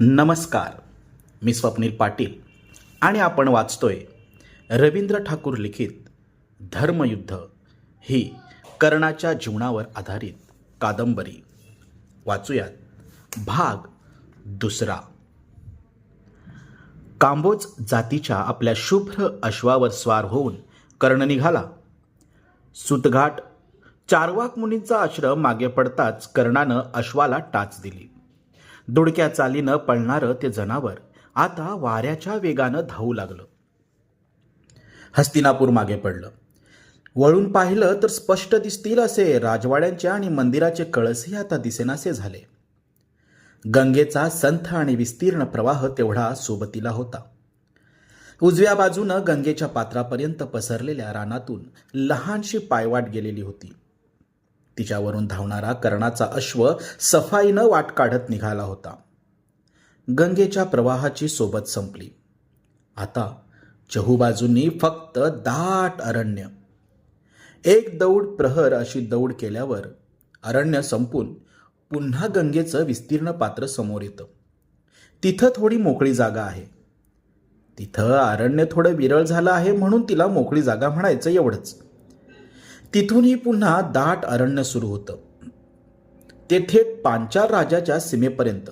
नमस्कार. मी स्वप्नील पाटील आणि आपण वाचतोय रवींद्र ठाकूर लिखित धर्मयुद्ध. ही कर्णाच्या जीवनावर आधारित कादंबरी. वाचूयात भाग दुसरा. कांबोज जातीच्या आपल्या शुभ्र अश्वावर स्वार होऊन कर्ण निघाला. सुतघाट चारवाक मुनींचा आश्रम मागे पडताच कर्णानं अश्वाला टाच दिली. दुडक्या चालीनं पळणारं ते जनावर आता वाऱ्याच्या वेगानं धावू लागलं. हस्तिनापूर मागे पडलं. वळून पाहिलं तर स्पष्ट दिसतील असे राजवाड्यांचे आणि मंदिराचे कळसही आता दिसेनासे झाले. गंगेचा संथ आणि विस्तीर्ण प्रवाह तेवढा सोबतीला होता. उजव्या बाजूनं गंगेच्या पात्रापर्यंत पसरलेल्या रानातून लहानशी पायवाट गेलेली होती. तिच्यावरून धावणारा कर्णाचा अश्व सफाईनं वाट काढत निघाला होता. गंगेच्या प्रवाहाची सोबत संपली. आता चहूबाजूंनी फक्त दाट अरण्य. एक दौड प्रहर अशी दौड केल्यावर अरण्य संपून पुन्हा गंगेचं विस्तीर्ण पात्र समोर येतं. तिथं थोडी मोकळी जागा आहे. तिथं अरण्य थोडं विरळ झालं आहे म्हणून तिला मोकळी जागा म्हणायचं एवढंच. तिथूनही पुन्हा दाट अरण्य सुरू होतं. ते थेट पांचाल राजाच्या सीमेपर्यंत.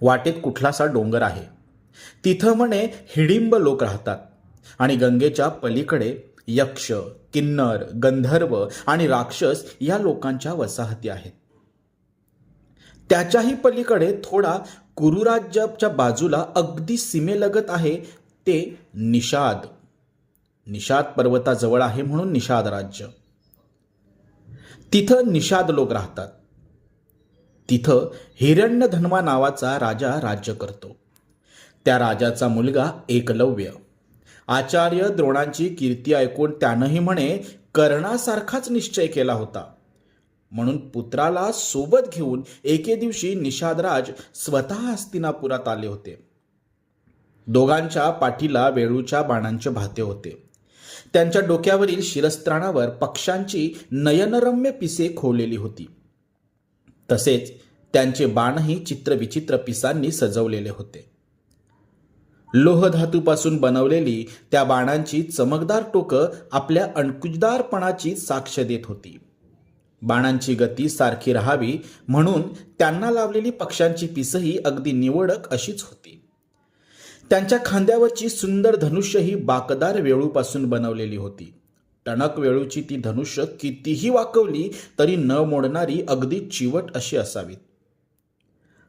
वाटेत कुठलासा डोंगर आहे. तिथं म्हणे हिडिंब लोक राहतात आणि गंगेच्या पलीकडे यक्ष किन्नर गंधर्व आणि राक्षस या लोकांच्या वसाहती आहेत. त्याच्याही पलीकडे थोडा कुरुराज्याच्या बाजूला अगदी सीमेलगत आहे ते निषाद. निषाद पर्वताजवळ आहे म्हणून निषाद राज्य. तिथं निषाद लोक राहतात. तिथं हिरण्यधन्वा नावाचा राजा राज्य करतो. त्या राजाचा मुलगा एकलव्य. आचार्य द्रोणांची कीर्ती ऐकून त्यानंही म्हणे कर्णासारखाच निश्चय केला होता. म्हणून पुत्राला सोबत घेऊन एके दिवशी निषादराज स्वतः हस्तिनापुरात आले होते. दोघांच्या पाठीला वेळूच्या बाणांचे भाते होते. त्यांच्या डोक्यावरील शिरस्त्राणावर पक्ष्यांची नयनरम्य पिसे खोवलेली होती. तसेच त्यांचे बाणही चित्रविचित्र पिसांनी सजवलेले होते. लोहधातूपासून बनवलेली त्या बाणांची चमकदार टोकं आपल्या अणकुजदारपणाची साक्ष देत होती. बाणांची गती सारखी राहावी म्हणून त्यांना लावलेली पक्ष्यांची पिसही अगदी निवडक अशीच होती. त्यांच्या खांद्यावरची सुंदर धनुष्य ही बाकदार वेळूपासून बनवलेली होती. टणक वेळूची ती धनुष्य कितीही वाकवली तरी न मोडणारी अगदी चिवट अशी असावीत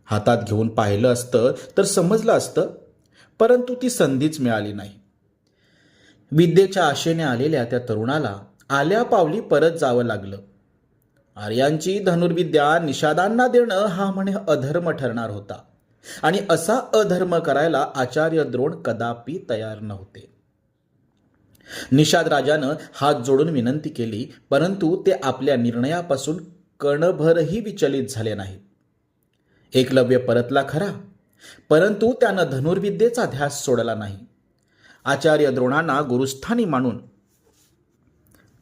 हातात घेऊन पाहिलं असतं तर समजलं असतं परंतु ती संधीच मिळाली नाही. विद्येच्या आशेने आलेल्या त्या तरुणाला आल्या पावली परत जावं लागलं. आर्यांची धनुर्विद्या निषादांना देणं हा म्हणे अधर्म ठरणार होता. आणि असा अधर्म करायला आचार्य द्रोण कदापि तयार नव्हते. निषाद राजानं हात जोडून विनंती केली परंतु ते आपल्या निर्णयापासून कणभरही विचलित झाले नाही एकलव्य परतला खरा परंतु त्यानं धनुर्विद्येचा ध्यास सोडला नाही. आचार्य द्रोणांना गुरुस्थानी मानून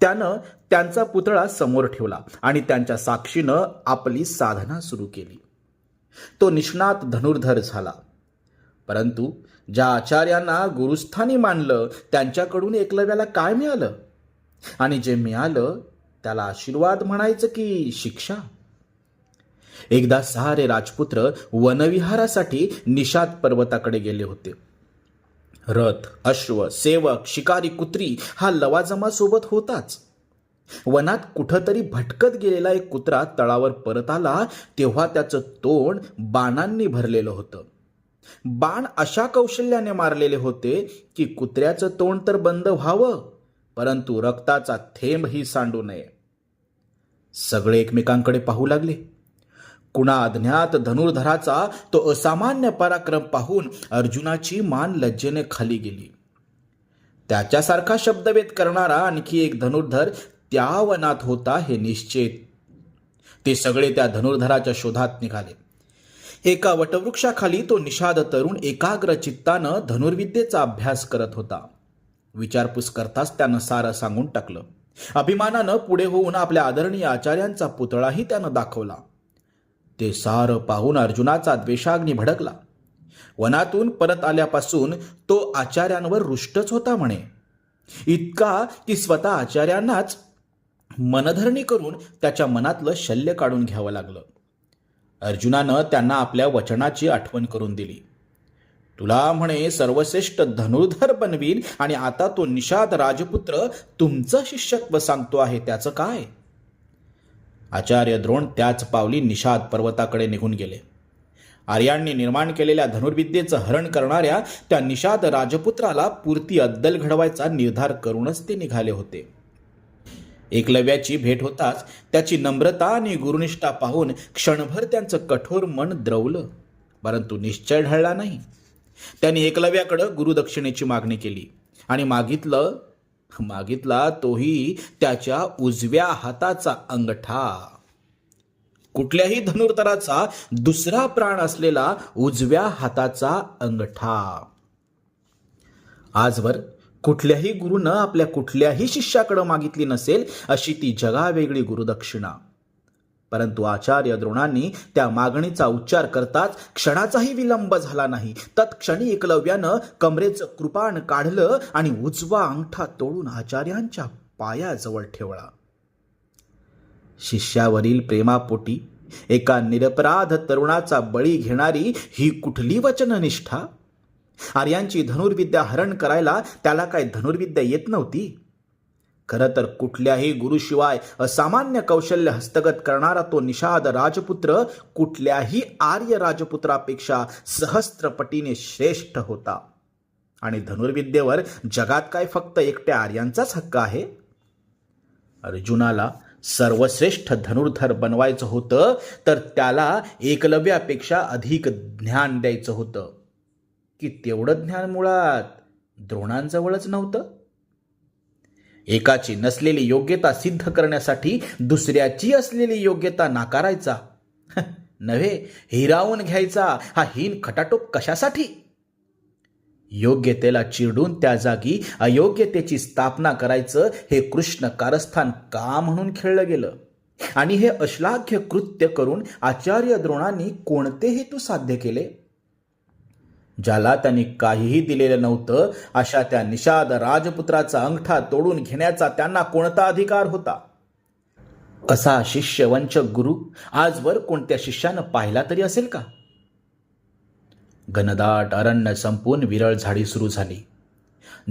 त्यानं त्यांचा पुतळा समोर ठेवला आणि त्यांच्या साक्षीनं आपली साधना सुरू केली. तो निष्णात धनुर्धर झाला. परंतु ज्या आचार्यांना गुरुस्थानी मानलं त्यांच्याकडून एकलव्याला काय मिळालं? आणि जे मिळालं त्याला आशीर्वाद म्हणायचं की शिक्षा? एकदा सारे राजपुत्र वनविहारासाठी निषाद पर्वताकडे गेले होते. रथ अश्व सेवक शिकारी कुत्री हा लवाजमा सोबत होताच. वनात कुठंतरी भटकत गेलेला एक कुत्रा तळावर परत आला तेव्हा त्याचं तोंड बाणांनी भरलेलं होतं. बाण अशा कौशल्याने मारलेले होते की कुत्र्याचं तोंड तर बंद व्हावं परंतु रक्ताचा थेंबही सांडू नये. सगळे एकमेकांकडे पाहू लागले. कुणा अज्ञात धनुर्धराचा तो असामान्य पराक्रम पाहून अर्जुनाची मान लज्जेने खाली गेली. त्याच्यासारखा शब्दभेद करणारा आणखी एक धनुर्धर त्या वनात होता हे निश्चित. ते सगळे त्या धनुर्धराच्या शोधात निघाले. एका वटवृक्षाखाली तो निषाद तरुण एकाग्र चित्तानं धनुर्विद्येचा अभ्यास करत होता. विचारपूस करताच त्यानं सारं सांगून टाकलं. अभिमानानं पुढे होऊन आपल्या आदरणीय आचार्यांचा पुतळाही त्यानं दाखवला. ते सारं पाहून अर्जुनाचा द्वेषाग्नी भडकला. वनातून परत आल्यापासून तो आचार्यांवर रुष्टच होता म्हणे. इतका की स्वतः आचार्यांनाच मनधरणी करून त्याच्या मनातलं शल्य काढून घ्यावं लागलं. अर्जुनानं त्यांना आपल्या वचनाची आठवण करून दिली. तुला म्हणे सर्वश्रेष्ठ धनुर्धर बनवीन आणि आता तो निषाद राजपुत्र तुमचं शिष्यत्व सांगतो आहे त्याचं काय? आचार्य द्रोण त्याच पावली निषाद पर्वताकडे निघून गेले. आर्यांनी निर्माण केलेल्या धनुर्विद्येचं हरण करणाऱ्या त्या निषाद राजपुत्राला पुरती अद्दल घडवायचा निर्धार करूनच ते निघाले होते. एकलव्याची भेट होताच त्याची नम्रता आणि गुरुनिष्ठा पाहून क्षणभर त्यांचं कठोर मन द्रवलं परंतु निश्चय ढळला नाही. त्यांनी एकलव्याकडं गुरुदक्षिणेची मागणी केली आणि मागितलं मागितला तोही त्याच्या उजव्या हाताचा अंगठा. कुठल्याही धनुर्धराचा दुसरा प्राण असलेला उजव्या हाताचा अंगठा. आजवर कुठल्याही गुरुनं आपल्या कुठल्याही शिष्याकडं मागितली नसेल अशी ती जगावेगळी गुरुदक्षिणा. परंतु आचार्य द्रोणांनी त्या मागणीचा उच्चार करताच क्षणाचाही विलंब झाला नाही. तत्क्षणी एकलव्यानं कमरेचं कृपाण काढलं आणि उजवा अंगठा तोडून आचार्यांच्या पायाजवळ ठेवला. शिष्यावरील प्रेमापोटी एका निरपराध तरुणाचा बळी घेणारी ही कुठली वचननिष्ठा? आर्यांची धनुर्विद्या हरण करायला त्याला काय धनुर्विद्या येत नव्हती? खरं तर कुठल्याही गुरुशिवाय असामान्य कौशल्य हस्तगत करणारा तो निषाद राजपुत्र कुठल्याही आर्य राजपुत्रापेक्षा सहस्त्रपटीने श्रेष्ठ होता. आणि धनुर्विद्येवर जगात काय फक्त एकट्या आर्यांचाच हक्क आहे? अर्जुनाला सर्वश्रेष्ठ धनुर्धर बनवायचं होतं तर त्याला एकलव्यापेक्षा अधिक ज्ञान द्यायचं होतं. की तेवढं ज्ञान मुळात द्रोणांजवळच नव्हतं. एकाची नसलेली योग्यता सिद्ध करण्यासाठी दुसऱ्याची असलेली योग्यता नाकारायचा. नव्हे हिरावून घ्यायचा हा हीन खटाटोप कशासाठी? योग्यतेला चिरडून त्या जागी अयोग्यतेची स्थापना करायचं हे कृष्ण कारस्थान का म्हणून खेळलं गेलं? आणि हे अश्लाघ्य कृत्य करून आचार्य द्रोणांनी कोणते हेतू साध्य केले? ज्याला त्यांनी काहीही दिलेलं नव्हतं अशा त्या निषाद राजपुत्राचा अंगठा तोडून घेण्याचा त्यांना कोणता अधिकार होता? असा शिष्यवंचक गुरु आजवर कोणत्या शिष्यानं पाहिला तरी असेल का? घनदाट अरण्य संपून विरळ झाडी सुरू झाली.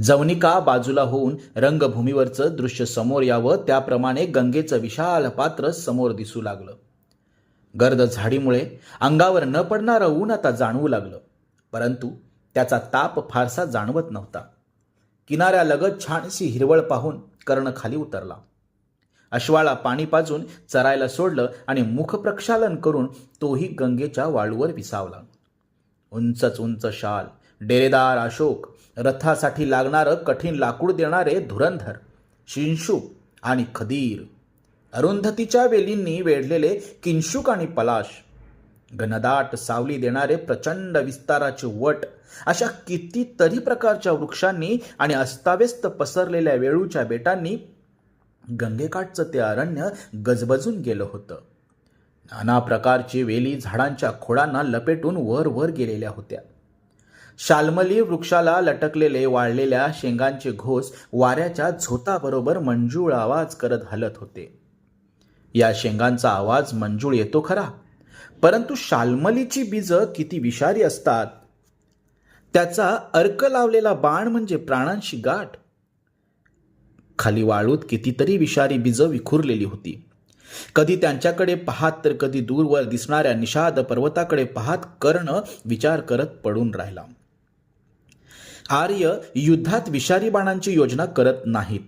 जवनिका बाजूला होऊन रंगभूमीवरचं दृश्य समोर यावं त्याप्रमाणे गंगेचं विशाल पात्र समोर दिसू लागलं. गर्द झाडीमुळे अंगावर न पडणारं ऊन आता जाणवू लागलं. परंतु त्याचा ताप फारसा जाणवत नव्हता. किनाऱ्यालगत छानशी हिरवळ पाहून कर्ण खाली उतरला. अश्वाला पाणी पाजून चरायला सोडलं आणि मुख प्रक्षालन करून तोही गंगेच्या वाळूवर विसावला. उंचच उंच शाल डेरेदार अशोक रथासाठी लागणारं कठीण लाकूड देणारे धुरंधर शिंशुक आणि खदीर. अरुंधतीच्या वेलींनी वेढलेले किंशुक आणि पलाश घनदाट सावली देणारे प्रचंड विस्ताराचे वट अशा कितीतरी प्रकारच्या वृक्षांनी आणि अस्ताव्यस्त पसरलेल्या वेळूच्या बेटांनी गंगेकाठचं ते अरण्य गजबजून गेलं होतं. नाना प्रकारची वेली झाडांच्या खोडांना लपेटून वर वर गेलेल्या होत्या. शाल्मली वृक्षाला लटकलेले वाळलेल्या शेंगांचे घोस वाऱ्याच्या झोताबरोबर मंजूळ आवाज करत हलत होते. या शेंगांचा आवाज मंजूळ येतो खरा. परंतु शाल्मलीची बीजं किती विषारी असतात? त्याचा अर्क लावलेला बाण म्हणजे प्राणांशी गाठ. खाली वाळूत कितीतरी विषारी बीजं विखुरलेली होती. कधी त्यांच्याकडे पाहात तर कधी दूरवर दिसणाऱ्या निषाद पर्वताकडे पाहात कर्ण विचार करत पडून राहिला. आर्य युद्धात विषारी बाणांची योजना करत नाहीत.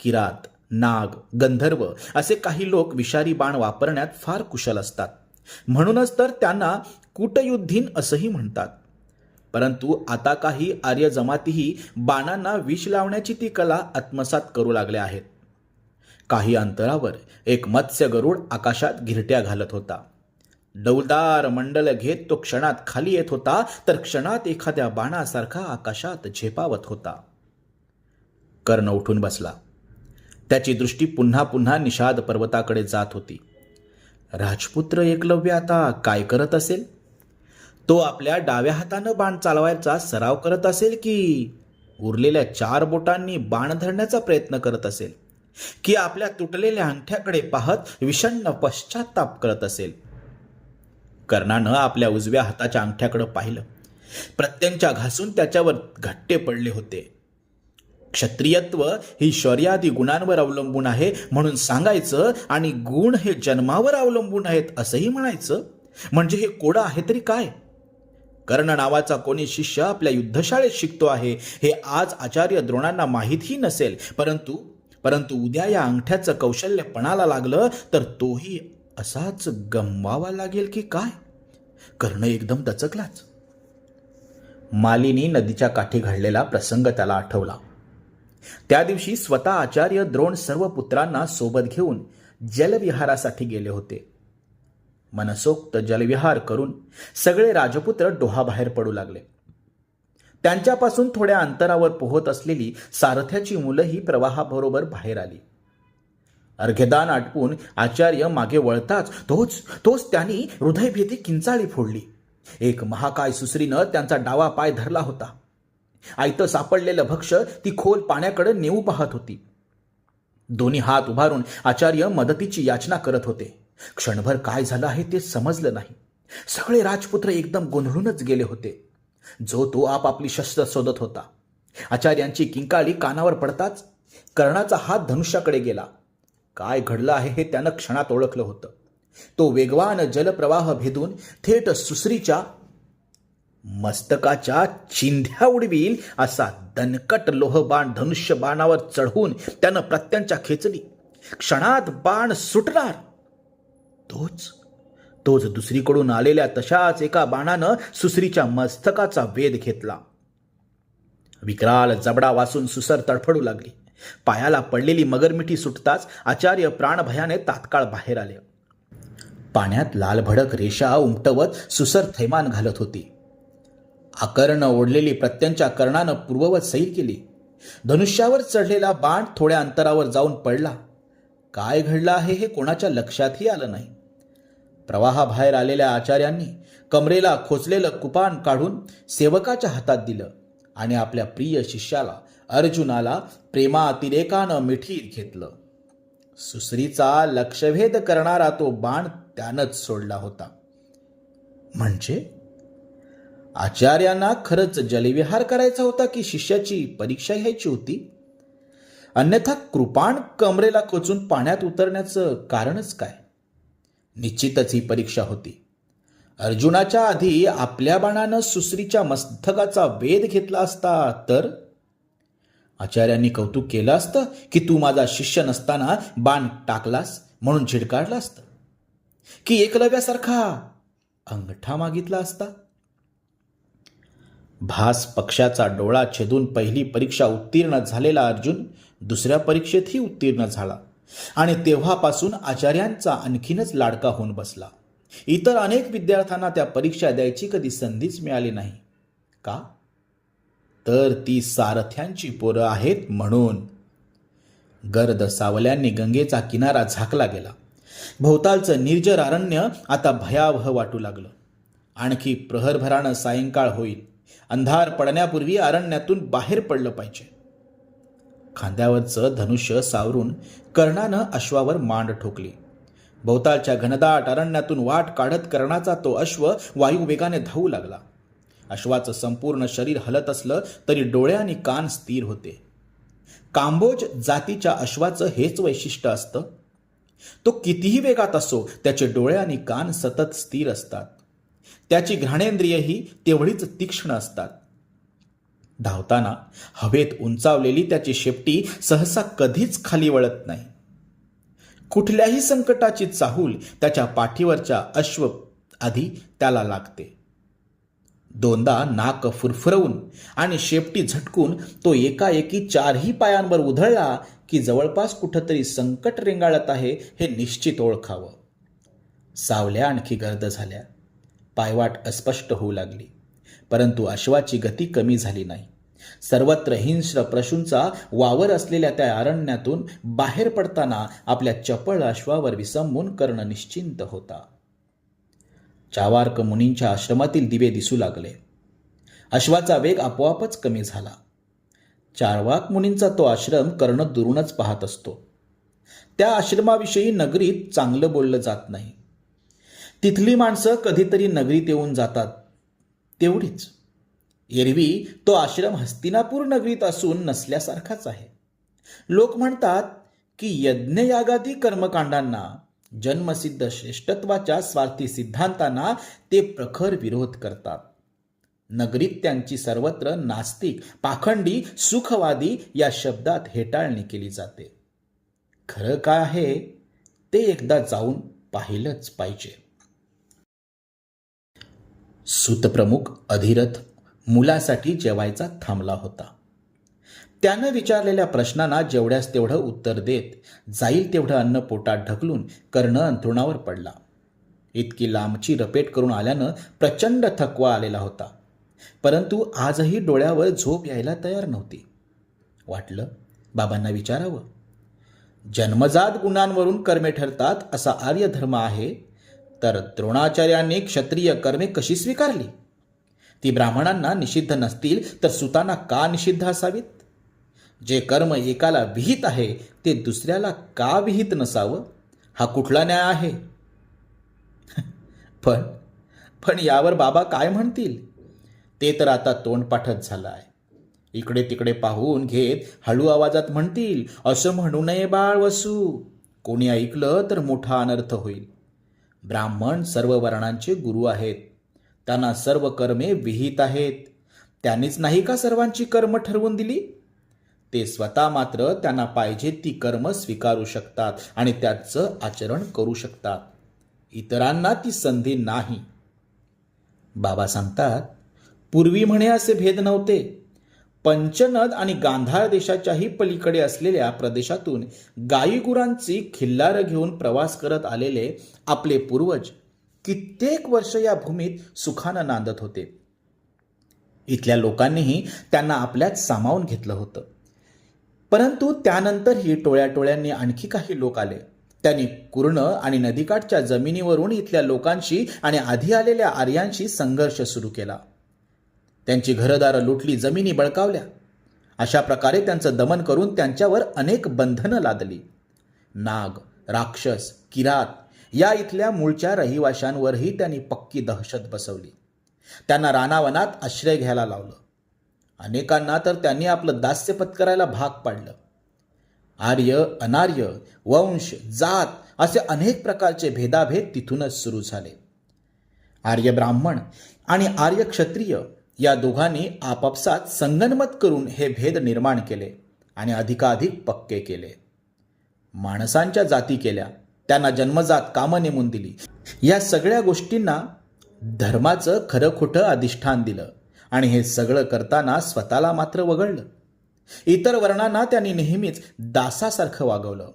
किरात नाग गंधर्व असे काही लोक विषारी बाण वापरण्यात फार कुशल असतात. म्हणूनच तर त्यांना कूटयुद्धीन असंही म्हणतात. परंतु आता काही आर्य जमातीही बाणांना विष लावण्याची ती कला आत्मसात करू लागल्या आहेत. काही अंतरावर एक मत्स्य गरुड आकाशात घिरट्या घालत होता. डौलदार मंडल घेत तो क्षणात खाली येत होता तर क्षणात एखाद्या बाणासारखा आकाशात झेपावत होता. कर्ण उठून बसला. त्याची दृष्टी पुन्हा पुन्हा निषाद पर्वताकडे जात होती. राजपुत्र एकलव्य आता काय करत असेल? तो आपल्या डाव्या हातानं बाण चालवायचा सराव करत असेल की उरलेल्या चार बोटांनी बाण धरण्याचा प्रयत्न करत असेल? की आपल्या तुटलेल्या अंगठ्याकडे पाहत विषण्ण पश्चाताप करत असेल? कर्णानं आपल्या उजव्या हाताच्या अंगठ्याकडे पाहिलं. प्रत्यंच्या घासून त्याच्यावर घट्टे पडले होते. क्षत्रियत्व ही शौर्यादी गुणांवर अवलंबून आहे म्हणून सांगायचं आणि गुण हे जन्मावर अवलंबून आहेत असंही म्हणायचं. म्हणजे हे कोडं आहे तरी काय? कर्ण नावाचा कोणी शिष्य आपल्या युद्धशाळेत शिकतो आहे हे आज आचार्य द्रोणांना माहीतही नसेल. परंतु परंतु उद्या या अंगठ्याचं कौशल्य पणाला लागलं तर तोही असाच गमवावा लागेल की काय? कर्ण एकदम दचकलाच. मालिनी नदीच्या काठी घडलेला प्रसंग त्याला आठवला. त्या दिवशी स्वतः आचार्य द्रोण सर्व पुत्रांना सोबत घेऊन जलविहारासाठी गेले होते. मनसोक्त जलविहार करून सगळे राजपुत्र डोहाबाहेर पडू लागले. त्यांच्यापासून थोड्या अंतरावर पोहत असलेली सारथ्याची मुलंही प्रवाहाबरोबर बाहेर आली. अर्घ्यदान आटपून आचार्य मागे वळताच तोच तोच त्यांनी हृदयभेदी किंचाळी फोडली. एक महाकाय सुसरीनं त्यांचा डावा पाय धरला होता. आयतं सापडलेलं भक्ष ती खोल पाण्याकडे नेऊ पाहत होती. दोन्ही हात उभारून आचार्य मदतीची याचना करत होते. क्षणभर काय झालं आहे ते समजलं नाही. सगळे राजपुत्र एकदम गोंधळूनच गेले होते. जो तो आपापली शस्त्र शोधत होता. आचार्यांची किंकाळी कानावर पडताच कर्णाचा हात धनुष्याकडे गेला. काय घडलं आहे हे त्यानं क्षणात ओळखलं होतं. तो वेगवान जलप्रवाह भेदून थेट सुसरीच्या मस्तकाच्या चिंध्या उडवील असा दणकट लोहबाण धनुष्य बाणावर चढवून त्यानं प्रत्यांच्या खेचली. क्षणात बाण सुटणार. तोच तोच दुसरीकडून आलेल्या तशाच एका बाणानं सुसरीच्या मस्तकाचा वेध घेतला. विकराल जबडा वासून सुसर तडफडू लागली. पायाला पडलेली मगरमिठी सुटताच आचार्य प्राणभयाने तात्काळ बाहेर आले. पाण्यात लालभडक रेषा उमटवत सुसर थैमान घालत होती. आकर्ण ओढलेली प्रत्यंच्या कर्णानं पूर्ववत सैल केली. धनुष्यावर चढलेला बाण थोड्या अंतरावर जाऊन पडला. काय घडलं आहे हे कोणाच्या लक्षातही आलं नाही. प्रवाहाबाहेर आलेल्या आचार्यांनी कमरेला खोचलेलं कुपान काढून सेवकाच्या हातात दिलं आणि आपल्या प्रिय शिष्याला अर्जुनाला प्रेमातिरेकानं मिठीत घेतलं. सुसरीचा लक्षभेद करणारा तो बाण त्यानंच सोडला होता. म्हणजे? आचार्यांना खरंच जलविहार करायचा होता की शिष्याची परीक्षा घ्यायची होती? अन्यथा कृपाण कमरेला कोचून पाण्यात उतरण्याचं कारणच काय? निश्चितच ही परीक्षा होती. अर्जुनाच्या आधी आपल्या बाणानं सुसरीच्या मस्तकाचा वेध घेतला असता तर? आचार्यांनी कौतुक केलं असतं की तू माझा शिष्य नसताना बाण टाकलास म्हणून झिडकाडला असतं. की एकलव्यासारखा अंगठा मागितला असता? भास पक्षाचा डोळा छेदून पहिली परीक्षा उत्तीर्ण झालेला अर्जुन दुसऱ्या परीक्षेतही उत्तीर्ण झाला. आणि तेव्हापासून आचार्यांचा आणखीनच लाडका होऊन बसला. इतर अनेक विद्यार्थ्यांना त्या परीक्षा द्यायची कधी संधीच मिळाली नाही. का? तर ती सारथ्यांची पोरं आहेत म्हणून. गर्द सावल्यांनी गंगेचा किनारा झाकला गेला. भोवतालचं निर्जर अरण्य आता भयावह वाटू लागलं. आणखी प्रहरभरानं सायंकाळ होईल. अंधार पडण्यापूर्वी अरण्यातून बाहेर पडलं पाहिजे. खांद्यावरचं धनुष्य सावरून कर्णानं अश्वावर मांड ठोकली. भोवतालच्या घनदाट अरण्यातून वाट काढत कर्णाचा तो अश्व वायुवेगाने धावू लागला. अश्वाचं संपूर्ण शरीर हलत असलं तरी डोळे आणि कान स्थिर होते. कांबोज जातीच्या अश्वाचं हेच वैशिष्ट्य असतं. तो कितीही वेगात असो त्याचे डोळे आणि कान सतत स्थिर असतात. त्याची घ्राणेंद्रियही तेवढीच तीक्ष्ण असतात. धावताना हवेत उंचावलेली त्याची शेपटी सहसा कधीच खाली वळत नाही. कुठल्याही संकटाची चाहूल त्याच्या पाठीवरच्या अश्व आधी त्याला लागते. दोनदा नाक फुरफुरवून आणि शेपटी झटकून तो एकाएकी चारही पायांवर उधळला की जवळपास कुठंतरी संकट रेंगाळत आहे हे निश्चित ओळखावं. सावल्या आणखी गर्द झाल्या. पायवाट अस्पष्ट होऊ लागली. परंतु अश्वाची गती कमी झाली नाही. सर्वत्र हिंस्र प्रशूंचा वावर असलेल्या त्या अरण्यातून बाहेर पडताना आपल्या चपळ अश्वावर विसंबून कर्ण निश्चिंत होता. चावार्क मुनींच्या आश्रमातील दिवे दिसू लागले. अश्वाचा वेग आपोआपच कमी झाला. चारवाक मुनींचा तो आश्रम कर्ण दुरूनच पाहत असतो. त्या आश्रमाविषयी नगरीत चांगलं बोललं जात नाही. तिथली माणसं कधीतरी नगरीत येऊन जातात. तेवढीच. एरवी तो आश्रम हस्तिनापूर नगरीत असून नसल्यासारखाच आहे. लोक म्हणतात की यज्ञयागादी कर्मकांडांना जन्मसिद्ध श्रेष्ठत्वाच्या स्वार्थी सिद्धांतांना ते प्रखर विरोध करतात. नगरीत त्यांची सर्वत्र नास्तिक पाखंडी सुखवादी या शब्दात हेटाळणी केली जाते. खरं काय आहे? ते एकदा जाऊन पाहिलंच पाहिजे. सूतप्रमुख अधिरथ मुलासाठी जेवायचा थांबला होता. त्यानं विचारलेल्या प्रश्नांना जेवढ्यास तेवढं उत्तर देत जाईल तेवढं अन्न पोटात ढकलून कर्ण अंथरुणावर पडला. इतकी लांबची रपेट करून आल्यानं प्रचंड थकवा आलेला होता. परंतु आजही डोळ्यावर झोप यायला तयार नव्हती. वाटलं बाबांना विचारावं. जन्मजात गुणांवरून कर्मे ठरतात असा आर्य धर्म आहे तर द्रोणाचार्यांनी क्षत्रिय कर्मे कशी स्वीकारली? ती ब्राह्मणांना निषिद्ध नसतील तर सुतांना का निषिद्ध असावीत? जे कर्म एकाला विहित आहे ते दुसऱ्याला का विहित नसावं? हा कुठला न्याय आहे? पण पण यावर बाबा काय म्हणतील? ते तर आता तोंडपाठच झालं आहे इकडे तिकडे पाहून घेत हळू आवाजात म्हणतील असं म्हणू नये बाळ वसू कोणी ऐकलं तर मोठा अनर्थ होईल. ब्राह्मण सर्व वर्णांचे गुरु आहेत. त्यांना सर्व कर्मे विहित आहेत. त्यांनीच नाही का सर्वांची कर्म ठरवून दिली? ते स्वतः मात्र त्यांना पाहिजे ती कर्म स्वीकारू शकतात आणि त्याचं आचरण करू शकतात. इतरांना ती संधी नाही. बाबा सांगतात पूर्वी म्हणे असे भेद नव्हते. पंचनद आणि गांधार देशाच्याही पलीकडे असलेल्या प्रदेशातून गायीगुरांची खिल्लारं घेऊन प्रवास करत आलेले आपले पूर्वज कित्येक वर्ष या भूमीत सुखानं नांदत होते. इथल्या लोकांनीही त्यांना आपल्यात सामावून घेतलं होतं. परंतु त्यानंतरही टोळ्या टोळ्यांनी आणखी काही लोक आले. त्यांनी कुर्ण आणि नदीकाठच्या जमिनीवरून इथल्या लोकांशी आणि आधी आलेल्या आर्यांशी संघर्ष सुरू केला. त्यांची घरदारं लुटली जमिनी बळकावल्या. अशा प्रकारे त्यांचं दमन करून त्यांच्यावर अनेक बंधनं लादली. नाग राक्षस किरात या इथल्या मूळच्या रहिवाशांवरही त्यांनी पक्की दहशत बसवली. त्यांना रानावनात आश्रय घ्यायला लावलं. अनेकांना तर त्यांनी आपलं दास्य पत्करायला भाग पाडलं. आर्य अनार्य वंश जात असे अनेक प्रकारचे भेदाभेद तिथूनच सुरू झाले. आर्य ब्राह्मण आणि आर्य क्षत्रिय या दोघांनी आपापसात संगनमत करून हे भेद निर्माण केले आणि अधिकाधिक पक्के केले. माणसांच्या जाती केल्या त्यांना जन्मजात कामं नेमून दिली. या सगळ्या गोष्टींना धर्माचं खरं खोटं अधिष्ठान दिलं आणि हे सगळं करताना स्वतःला मात्र वगळलं. इतर वर्णांना त्यांनी नेहमीच दासासारखं वागवलं.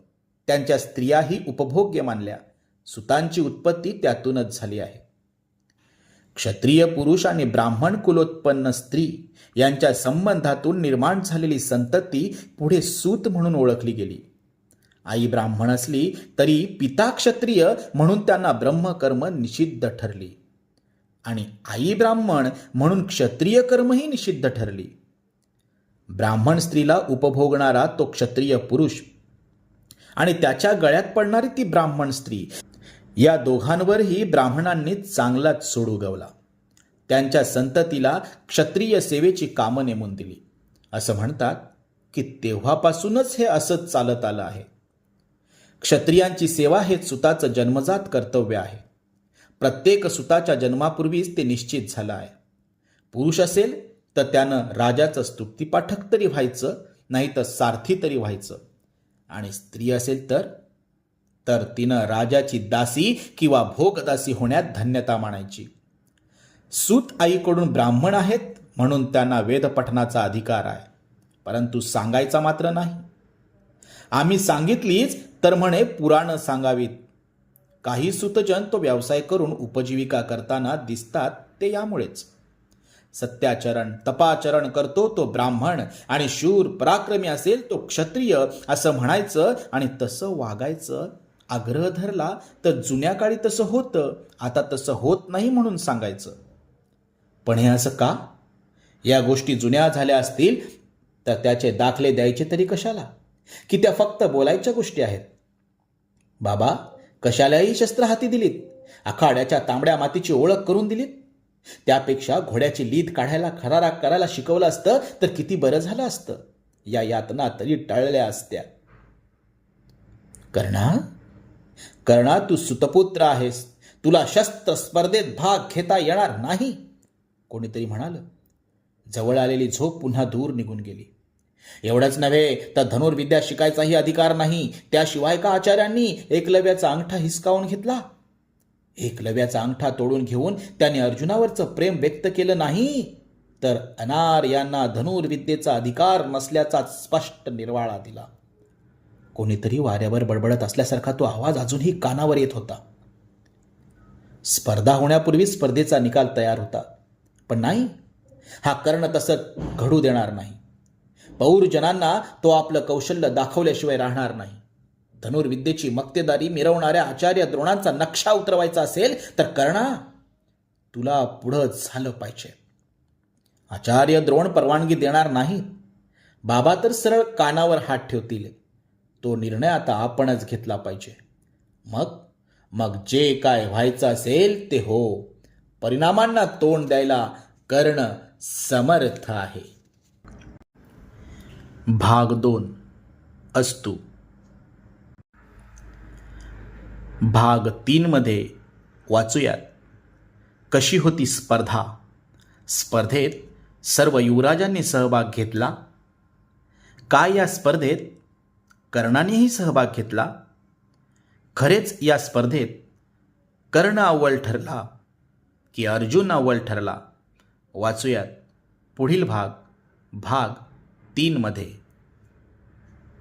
त्यांच्या स्त्रियाही उपभोग्य मानल्या. सुतांची उत्पत्ती त्यातूनच झाली आहे. क्षत्रिय पुरुष आणि ब्राह्मण कुलोत्पन्न स्त्री यांच्या संबंधातून निर्माण झालेली संतती पुढे सूत म्हणून ओळखली गेली. आई ब्राह्मण असली तरी पिता क्षत्रिय म्हणून त्यांना ब्रह्मकर्म निषिद्ध ठरली. आणि आई ब्राह्मण म्हणून क्षत्रिय कर्मही निषिद्ध ठरली. ब्राह्मण स्त्रीला उपभोगणारा तो क्षत्रिय पुरुष. आणि त्याच्या गळ्यात पडणारी ती ब्राह्मण स्त्री या दोघांवरही ब्राह्मणांनी चांगलाच सोड उगवला. त्यांच्या संततीला क्षत्रिय सेवेची कामं नेमून दिली. असं म्हणतात की तेव्हापासूनच हे असंच चालत आलं आहे. क्षत्रियांची सेवा हे सुताचं जन्मजात कर्तव्य आहे. प्रत्येक सुताच्या जन्मापूर्वीच ते निश्चित झालं आहे. पुरुष असेल तर त्यानं राजाचं स्तुप्तीपाठक तरी व्हायचं नाही तर सारथी तरी व्हायचं. आणि स्त्री असेल तर तर तिनं राजाची दासी किंवा भोगदासी होण्यात धन्यता मानायची. सूत आईकडून ब्राह्मण आहेत म्हणून त्यांना वेदपठनाचा अधिकार आहे. परंतु सांगायचा मात्र नाही. आम्ही सांगितलीच तर म्हणे पुराणं सांगावीत. काही सुतजन तो व्यवसाय करून उपजीविका करताना दिसतात ते यामुळेच. सत्याचरण तपाचरण करतो तो ब्राह्मण आणि शूर पराक्रमी असेल तो क्षत्रिय असं म्हणायचं आणि तसं वागायचं आग्रह धरला तर जुन्या काळी तसं होतं आता तसं होत नाही म्हणून सांगायचं. पण हे असं का? या गोष्टी जुन्या झाल्या असतील तर त्याचे दाखले द्यायचे तरी कशाला? की त्या फक्त बोलायच्या गोष्टी आहेत? बाबा कशालाही शस्त्र हाती दिलीत आखाड्याच्या तांबड्या मातीची ओळख करून दिलीत. त्यापेक्षा घोड्याची लीद काढायला खरारा करायला शिकवलं असतं तर किती बरं झालं असतं या यातना तरी टळल्या असत्या. कर्णा कर्णा तू सुतपुत्र आहेस. तुला शस्त्र स्पर्धेत भाग घेता येणार नाही. कोणीतरी म्हणालं. जवळ आलेली झोप पुन्हा दूर निघून गेली. एवढंच नव्हे तर धनुर्विद्या शिकायचाही अधिकार नाही. त्याशिवाय का आचार्यांनी एकलव्याचा अंगठा हिसकावून घेतला? एकलव्याचा अंगठा तोडून घेऊन त्याने अर्जुनावरचं प्रेम व्यक्त केलं नाही तर अनार यांना धनुर्विद्येचा अधिकार नसल्याचा स्पष्ट निर्वाळा दिला. कोणीतरी वाऱ्यावर बडबडत असल्यासारखा तो आवाज अजूनही कानावर येत होता. स्पर्धा होण्यापूर्वी स्पर्धेचा निकाल तयार होता. पण नाही हा कर्ण तसं घडू देणार नाही. पौरजनांना तो आपलं कौशल्य दाखवल्याशिवाय राहणार नाही. धनुर्विद्येची मक्तेदारी मिरवणाऱ्या आचार्य द्रोणांचा नक्षा उतरवायचा असेल तर कर्णा तुला पुढं झालं पाहिजे. आचार्य द्रोण परवानगी देणार नाहीत. बाबा तर सरळ कानावर हात ठेवतील. तो निर्णय आता आपणच घेतला पाहिजे. मग? मग जे काय व्हायचं असेल ते हो. परिणामांना तोंड द्यायला कर्ण समर्थ आहे. भाग दोन. अस्तू. भाग तीनमध्ये वाचूयात. कशी होती स्पर्धा? स्पर्धेत सर्व युवराजांनी सहभाग घेतला? काय या स्पर्धेत कर्णानेही सहभाग घेतला. खरेच या स्पर्धेत कर्ण अव्वल ठरला की अर्जुन अव्वल ठरला. वाचूयात पुढील भाग भाग तीनमध्ये